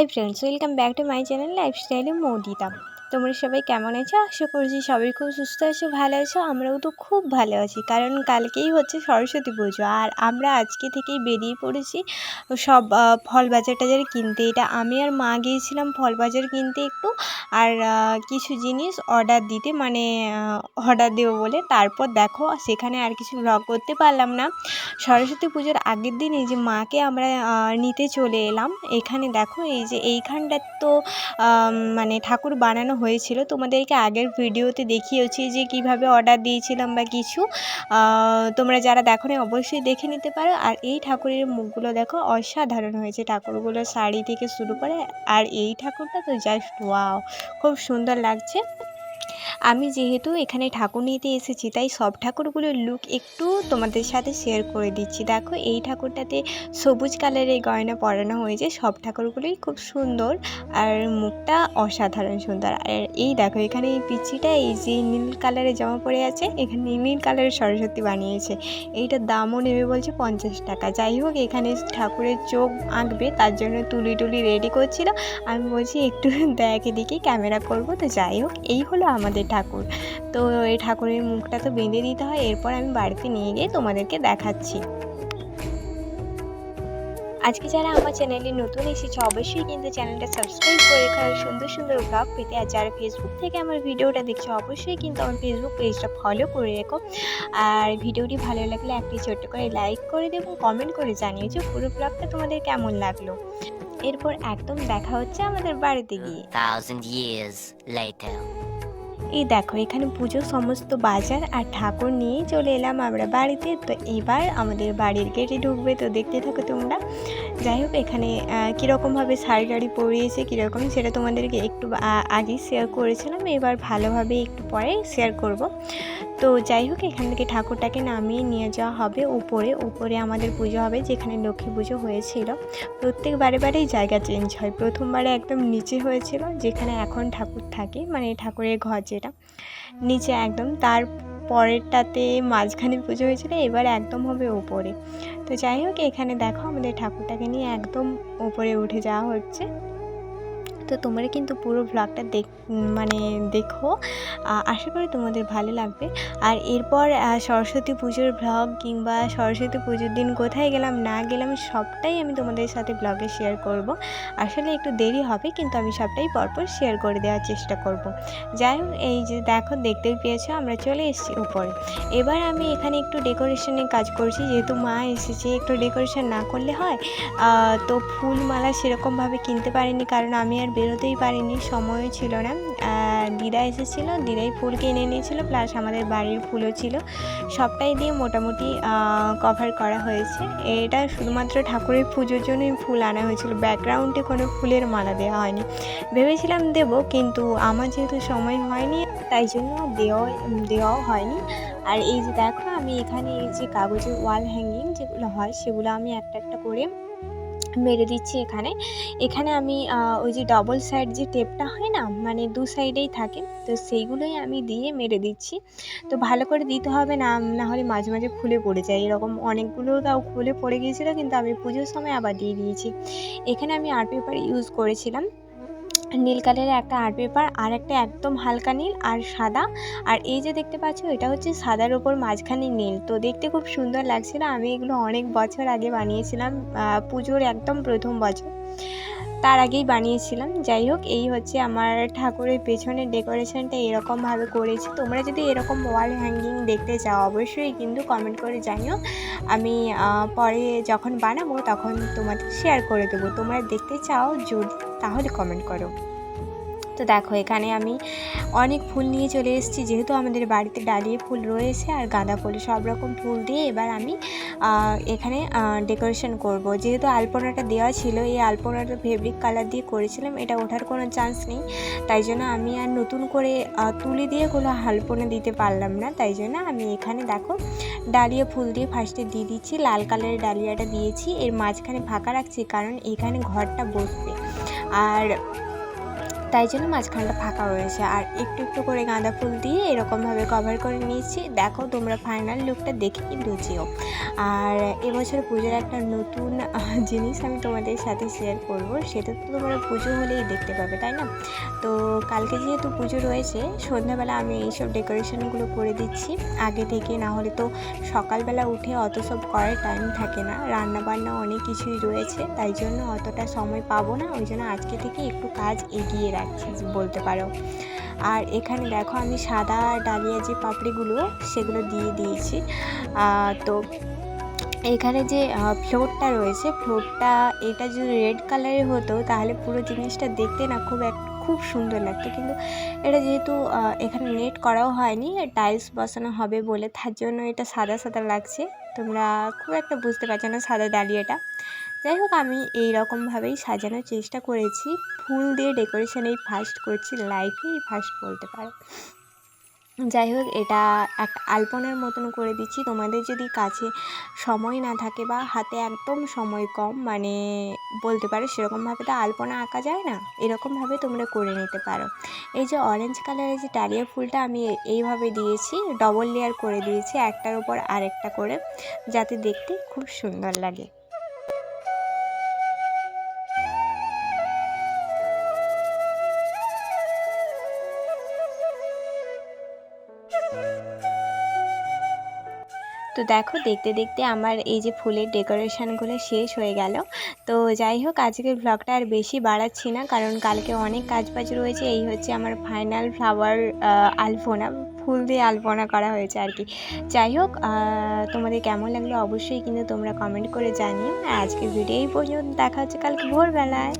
Hi friends welcome back to my channel লাইফস্টাইলে মৌদিতা তোমরা সবাই কেমন আছো? আশা করছি সবাই খুব সুস্থ আছো, ভালো আছো। আমরাও তো খুব ভালো আছি, কারণ কালকেই হচ্ছে সরস্বতী পুজো। আর আমরা আজকে থেকেই বেরিয়ে পড়েছি সব ফল বাজার টাজার কিনতে। এটা আমি আর মা গিয়েছিলাম ফল বাজার কিনতে একটু। আর কিছু জিনিস অর্ডার দিতে মানে অর্ডার দেবো বলে। তারপর দেখো, সেখানে আর কিছু ব্লগ করতে পারলাম না। সরস্বতী পুজোর আগের দিন এই যে মাকে আমরা নিতে চলে এলাম। এখানে দেখো, এই যে এইখানটার তো মানে ঠাকুর বানানো হয়েছিল। তোমাদেরকে আগের ভিডিওতে দেখিয়েছি যে কীভাবে অর্ডার দিয়েছিলাম বা কিছু। তোমরা যারা দেখো না অবশ্যই দেখে নিতে পারো। আর এই ঠাকুরের মুখগুলো দেখো, অসাধারণ হয়েছে ঠাকুরগুলো শাড়ি থেকে শুরু করে। আর এই ঠাকুরটা তো জাস্ট ওয়াও খুব সুন্দর লাগছে। আমি যেহেতু এখানে ঠাকুর নিতে এসেছি, তাই সব ঠাকুরগুলোর লুক একটু তোমাদের সাথে শেয়ার করে দিচ্ছি। দেখো, এই ঠাকুরটাতে সবুজ কালারের গয়না পরানো হয়েছে। সব ঠাকুরগুলোই খুব সুন্দর আর মুখটা অসাধারণ সুন্দর। আর এই দেখো, এখানে এই পিচ্ছিটা এই যে নীল কালারের জামা পরে আছে, এখানে নীল কালারের সরস্বতী বানিয়েছে। এইটার দামও নেবে বলছে পঞ্চাশ টাকা। যাই হোক, এখানে ঠাকুরের চোখ আঁকবে, তার জন্য তুলি টুলি রেডি করছিল। আমি বলছি, একটু দেখ এদিকে ক্যামেরা করব। তো যাই হোক, এই হলো আমাদের ঠাকুর। তো এই ঠাকুরের মুখটা তো বেঁধে দিতে হয়, এরপর আমি বাড়িতে নিয়ে গিয়ে তোমাদেরকে দেখাচ্ছি। আজকে যারা আমার চ্যানেলে নতুন এসেছে, অবশ্যই কিন্তু চ্যানেলটা সাবস্ক্রাইব করে কারণ সুন্দর সুন্দর ব্লগ পেতে আর যারা ফেসবুক থেকে আমার ভিডিওটা দেখছে, অবশ্যই কিন্তু আমার ফেসবুক পেজটা ফলো করে রেখো। আর ভিডিওটি ভালো লাগলে একটি ছোট্ট করে লাইক করে দেবো কমেন্ট করে জানিয়ে যে পুরো ব্লগটা তোমাদের কেমন লাগল। এরপর একদম দেখা হচ্ছে আমাদের বাড়িতে গিয়ে. এই দেখো, এখানে পুজো সমস্ত বাজার আর ঠাকুর নিয়ে চলে এলাম আমরা বাড়িতে। তো এবার আমাদের বাড়ির গেটে ঢুকবে, তো দেখতে থাকো তোমরা। যাই হোক, এখানে কীরকমভাবে শাড়ি টাড়ি পরিয়েছে, কীরকম সেটা তোমাদেরকে একটু আগেই শেয়ার করেছিলাম। এবার ভালোভাবে একটু পরে শেয়ার করব। তো যাই হোক, এখান থেকে ঠাকুরটাকে নামিয়ে নিয়ে যাওয়া হবে উপরে। উপরে আমাদের পুজো হবে, যেখানে লক্ষ্মী পুজো হয়েছিল। প্রত্যেক বারে বারেই জায়গা চেঞ্জ হয়। প্রথমবারে একদম নিচে হয়েছিল, যেখানে এখন ঠাকুর থাকে মানে ঠাকুরের ঘর যেটা, নিচে একদম। তার পরেরটাতে মাঝখানে পুজো হয়েছিল, এবার একদম হবে ওপরে। তো যাই হোক, এখানে দেখো আমাদের ঠাকুরটাকে নিয়ে একদম ওপরে উঠে যাওয়া হচ্ছে। তো তোমরা কিন্তু পুরো ব্লগটা দেখ মানে দেখো। আশা করি তোমাদের ভালো লাগবে। আর এরপর সরস্বতী পুজোর ব্লগ কিংবা সরস্বতী পুজোর দিন কোথায় গেলাম, না গেলাম, সবটাই আমি তোমাদের সাথে ব্লগে শেয়ার করব। আসলে একটু দেরি হবে, কিন্তু আমি সবটাই পরপর শেয়ার করে দেওয়ার চেষ্টা করব। যাই হোক, এই যে দেখো, দেখতেই পেয়েছ, আমরা চলে এসেছি উপরে। এবার আমি এখানে একটু ডেকোরেশনের কাজ করছি, যেহেতু মা এসেছে, একটু ডেকোরেশন না করলে হয় তো ফুল মালা সেরকমভাবে কিনতে পারিনি, কারণ আমি আর বেরোতেই পারিনি, সময়ও ছিল না। দিদা এসেছিল, দিদাই ফুল কিনে নিয়েছিল প্লাস আমাদের বাড়ির ফুলও ছিল। সবটাই দিয়ে মোটামুটি কভার করা হয়েছে। এটা শুধুমাত্র ঠাকুরের পুজোর জন্যই ফুল আনা হয়েছিল। ব্যাকগ্রাউন্ডে কোনো ফুলের মালা দেওয়া হয়নি। ভেবেছিলাম দেবো, কিন্তু আমার যেহেতু সময় হয়নি, তাই জন্য দেওয়া দেওয়াও হয়নি। আর এই যে দেখো, আমি এখানে এই যে কাগজের ওয়াল হ্যাঙ্গিং যেগুলো হয়, সেগুলো আমি একটা একটা করে মেরে দিচ্ছি এখানে। এখানে আমি ওই যে ডবল সাইড যে টেপটা হয় না মানে দু সাইডেই থাকে, তো সেইগুলোই আমি দিয়ে মেরে দিচ্ছি। তো ভালো করে দিতে হবে না না হলে মাঝে মাঝে খুলে পড়ে যায়। এরকম অনেকগুলো তাও খুলে পড়ে গিয়েছিল, কিন্তু আমি পুজোর সময় আবার দিয়ে দিয়েছি। এখানে আমি আর্ট পেপার ইউজ করেছিলাম। নীল কালারের একটা আর্ট পেপার আর একটা একদম হালকা নীল আর সাদা। আর এই যে দেখতে পাচ্ছ, এটা হচ্ছে সাদার ওপর মাঝখানে নীল। তো দেখতে খুব সুন্দর লাগছিল। আমি এগুলো অনেক বছর আগে বানিয়েছিলাম পুজোর একদম প্রথম বছর। তার আগেই বানিয়েছিলাম। যাই হোক, এই হচ্ছে আমার ঠাকুরের পেছনের ডেকোরেশনটা এরকমভাবে করেছি। তোমরা যদি এরকম ওয়াল হ্যাঙ্গিং দেখতে চাও, অবশ্যই কিন্তু কমেন্ট করে জানিও। আমি পরে যখন বানাবো তখন তোমাদের শেয়ার করে দেবো। তোমরা দেখতে চাও, যদি তাহলে কমেন্ট করো। তো দেখো, এখানে আমি অনেক ফুল নিয়ে চলে এসেছি। যেহেতু আমাদের বাড়িতে ডালিয়ে ফুল রয়েছে আর গাঁদা ফুল, সব রকম ফুল দিয়ে এবার আমি এখানে ডেকোরেশন করব। যেহেতু আলপনাটা দেওয়া ছিল, এই আলপনাটা ফেব্রিক কালার দিয়ে করেছিলাম, এটা ওঠার কোনো চান্স নেই। তাই জন্য আমি আর নতুন করে তুলি দিয়ে কোনো আলপনা দিতে পারলাম না। তাই জন্য আমি এখানে দেখো, ডালিয়া ফুল দিয়ে ফার্স্টে দিয়ে দিচ্ছি, লাল কালারের ডালিয়াটা দিয়েছি। এর মাঝখানে ফাঁকা রাখছি, কারণ এখানে ঘরটা বসবে। আর তাই জন্য মাঝখানটা ফাঁকা রয়েছে। আর একটু একটু করে গাঁদা ফুল দিয়ে এরকমভাবে কভার করে নিয়েছি। দেখো তোমরা ফাইনাল লুকটা দেখে কিন্তু যেও আর এবছর পুজোর একটা নতুন জিনিস আমি তোমাদের সাথে শেয়ার করব। সেটা তো তোমরা পুজো হলেই দেখতে পাবে, তাই না? তো কালকে যেহেতু পুজো রয়েছে, সন্ধ্যাবেলা আমি এইসব ডেকোরেশনগুলো করে দিচ্ছি। আগে থেকে না হলে তো সকালবেলা উঠে অত সব করার টাইম থাকে না। রান্না বান্না অনেক কিছুই রয়েছে, তাই জন্য অতটা সময় পাবো না। ওই জন্য আজকে থেকে একটু কাজ এগিয়ে রাখছি বলতে পারো। আর এখানে দেখো আমি সাদা ডালিয়া যে পাপড়িগুলো, সেগুলো দিয়ে দিয়েছি। তো এখানে যে ফ্লোরটা রয়েছে, ফ্লোরটা, এটা যদি রেড কালারের হতো, তাহলে পুরো জিনিসটা দেখতে না খুব এক খুব সুন্দর লাগতো। কিন্তু এটা যেহেতু এখানে নেট করাও হয়নি টাইলস বসানো হবে বলে তার জন্য এটা সাদা সাদা লাগছে। তোমরা খুব একটা বুঝতে পারছ না সাদা ডালিয়াটা। যাই হোক, আমি এই রকমভাবেই সাজানোর চেষ্টা করেছি। ফুল দিয়ে ডেকোরেশন এই ফার্স্ট করছি লাইফে এই ফার্স্ট বলতে পারো। যাই হোক এটা এক আলপনার মতন করে দিচ্ছি। তোমাদের যদি কাছে সময় না থাকে বা হাতে একদম সময় কম মানে বলতে পারো সেরকমভাবে তো আলপনা আঁকা যায় না, এরকমভাবে তোমরা করে নিতে পারো। এই যে অরেঞ্জ কালারের যে ডালিয়া ফুলটা আমি এইভাবে দিয়েছি ডবল লেয়ার করে দিয়েছি, একটার উপর আরেকটা করে, যাতে দেখতে খুব সুন্দর লাগে। তো দেখো, দেখতে দেখতে আমার এই যে ফুলের ডেকোরেশনগুলো শেষ হয়ে গেল। তো যাই হোক, আজকের ব্লগটা আর বেশি বাড়াচ্ছি না, কারণ কালকে অনেক কাজ বাজ রয়েছে। এই হচ্ছে আমার ফাইনাল ফ্লাওয়ার আলপনা, ফুল দিয়ে আলপনা করা হয়েছে আর কি। যাই হোক তোমাদের কেমন লাগল অবশ্যই কিন্তু তোমরা কমেন্ট করে জানিও। আজকের ভিডিও এই পর্যন্ত, দেখা হচ্ছে কালকে ভোরবেলায়।